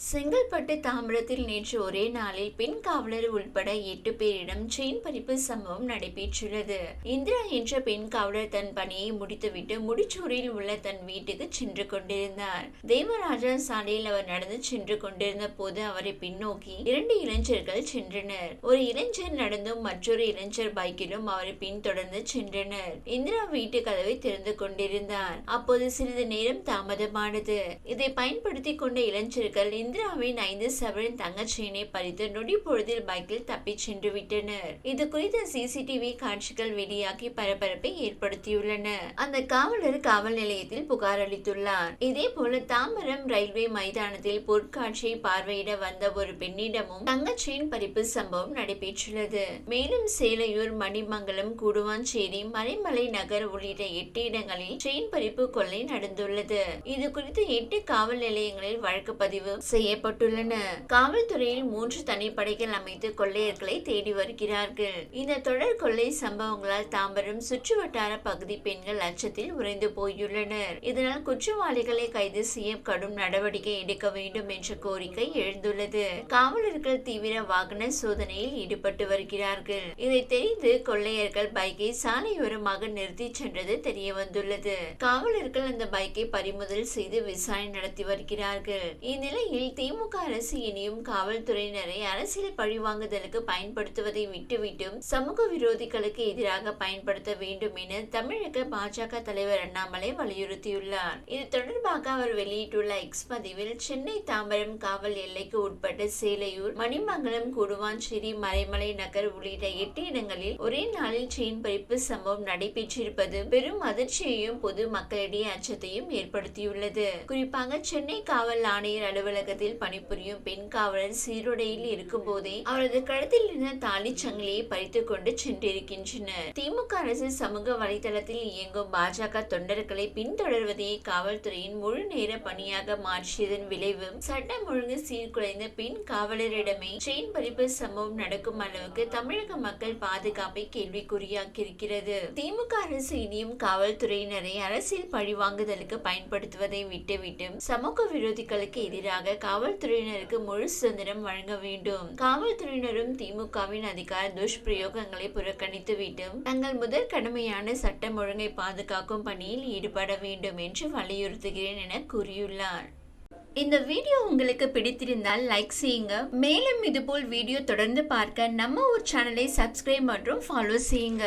செங்கல்பட்டு தாம்பரத்தில் நேற்று ஒரே நாளில் பெண் காவலர் உள்பட எட்டு பேரிடம் செயின் பறிப்பு சம்பவம் நடைபெற்றுள்ளது. இந்திரா என்ற பெண் காவலர் தன் பணியை முடித்துவிட்டு முடிச்சூரில் உள்ள தன் வீட்டுக்கு சென்று கொண்டிருந்தார். தேவராஜா சாலையில் அவர் நடந்து சென்று கொண்டிருந்த போது அவரை பின்னோக்கி இரண்டு இளைஞர்கள் சென்றனர். ஒரு இளைஞர் நடந்தும் மற்றொரு இளைஞர் பைக்கிலும் அவரை பின்தொடர்ந்து சென்றனர். இந்திரா வீட்டு கதவை திறந்து கொண்டிருந்தார் அப்போது சிறிது நேரம் தாமதமானது. இதை பயன்படுத்தி கொண்ட இளைஞர்கள் இந்திராவின் ஐந்து சவரன் தங்கச்செயினை பறித்து நொடி பொழுதில் பைக்கில் தப்பிச் சென்று விட்டனர். இது குறித்த சிசிடிவி காட்சிகள் வெளியாகி பரபரப்பை ஏற்படுத்தியுள்ளன. அந்த காவலர் காவல் நிலையத்தில் புகார் அளித்துள்ளார். இதே போல தாம்பரம் ரயில்வே மைதானத்தில் பொருட்காட்சியை பார்வையிட வந்த ஒரு பெண்ணிடமும் தங்கச்செயின் பறிப்பு சம்பவம் நடைபெற்றுள்ளது. மேலும் சேலையூர் மணிமங்கலம் கூடுவாஞ்சேரி மறைமலை நகர் உள்ளிட்ட எட்டு இடங்களில் செயின் பறிப்பு கொள்ளை நடந்துள்ளது. இது குறித்து எட்டு காவல் நிலையங்களில் வழக்கு பதிவு செய்யப்பட்டுள்ளன. காவல்துறையில் மூன்று தனிப்படைகள் அமைத்து கொள்ளையர்களை தேடி வருகிறார்கள். இந்த தொடர் கொள்ளை சம்பவங்களால் தாம்பரம் சுற்றுவட்டார பகுதி பெண்கள் அச்சத்தில் உறைந்து போயுள்ளனர். இதனால் குற்றவாளிகளை கைது செய்ய கடும் நடவடிக்கை எடுக்க வேண்டும் என்ற கோரிக்கை எழுந்துள்ளது. காவலர்கள் தீவிர வாகன சோதனையில் ஈடுபட்டு வருகிறார்கள். இதை தெரிந்து கொள்ளையர்கள் பைக்கை சாலையோரமாக நிறுத்தி சென்றது தெரிய வந்துள்ளது காவலர்கள் அந்த பைக்கை பறிமுதல் செய்து விசாரணை நடத்தி வருகிறார்கள். இந்நிலையில் திமுக அரசு இனியும் காவல்துறையினரை அரசியல் பழிவாங்குதலுக்கு பயன்படுத்துவதை விட்டுவிட்டும் சமூக விரோதிகளுக்கு எதிராக பயன்படுத்த வேண்டும் என தமிழக பாஜக தலைவர் அண்ணாமலை வலியுறுத்தியுள்ளார். இது தொடர்பாக அவர் வெளியிட்டுள்ள எக்ஸ் பதிவில் சென்னை தாம்பரம் காவல் எல்லைக்கு உட்பட்ட சேலையூர் மணிமங்கலம் கூடுவாஞ்சேரி மறைமலை நகர் உள்ளிட்ட எட்டு இடங்களில் ஒரே நாளில் செயின் பறிப்பு சம்பவம் நடைபெற்றிருப்பது பெரும் அதிர்ச்சியையும் பொது மக்களிடையே அச்சத்தையும் ஏற்படுத்தியுள்ளது. குறிப்பாக சென்னை காவல் ஆணையர் அலுவலக அலுவலகத்தில் பணிபுரியும் பெண் காவலர் சீருடையில் இருக்கும் போதே அவரது கழுத்தில் இருந்த தாலி சங்கிலியை பறித்துக் கொண்டு சென்றிருக்கின்றனர். திமுக அரசு சமூக வலைதளத்தில் இயங்கும் பாஜக தொண்டர்களை பின்தொடர்வதையே காவல்துறையின் முழு நேர பணியாக மாற்றியதன் விளைவு சட்டம் ஒழுங்கு சீர்குலைந்த பெண் காவலரிடமே செயின் பறிப்பு சம்பவம் நடக்கும் அளவுக்கு தமிழக மக்கள் பாதுகாப்பை கேள்விக்குறியாக்கியிருக்கிறது. திமுக அரசு இனியும் காவல்துறையினரை அரசியல் பழிவாங்குதலுக்கு பயன்படுத்துவதை விட்டுவிட்டு சமூக விரோதிகளுக்கு எதிராக காவல்துறையினருக்கு முழு சுதந்திரம் வழங்க வேண்டும். காவல்துறையினரும் திமுகவின் அதிகார துஷ்பிரயோகங்களை புறக்கணித்துவிட்டு தங்கள் முதல் கடமையான சட்டம் ஒழுங்கை பாதுகாக்கும் பணியில் ஈடுபட வேண்டும் என்று வலியுறுத்துகிறேன் என கூறியுள்ளார். இந்த வீடியோ உங்களுக்கு பிடித்திருந்தால் லைக் செய்யுங்க. மேலும் இதுபோல் வீடியோ தொடர்ந்து பார்க்க நம்ம ஒரு சேனலை சப்ஸ்கிரைப் மற்றும் ஃபாலோ செய்யுங்க.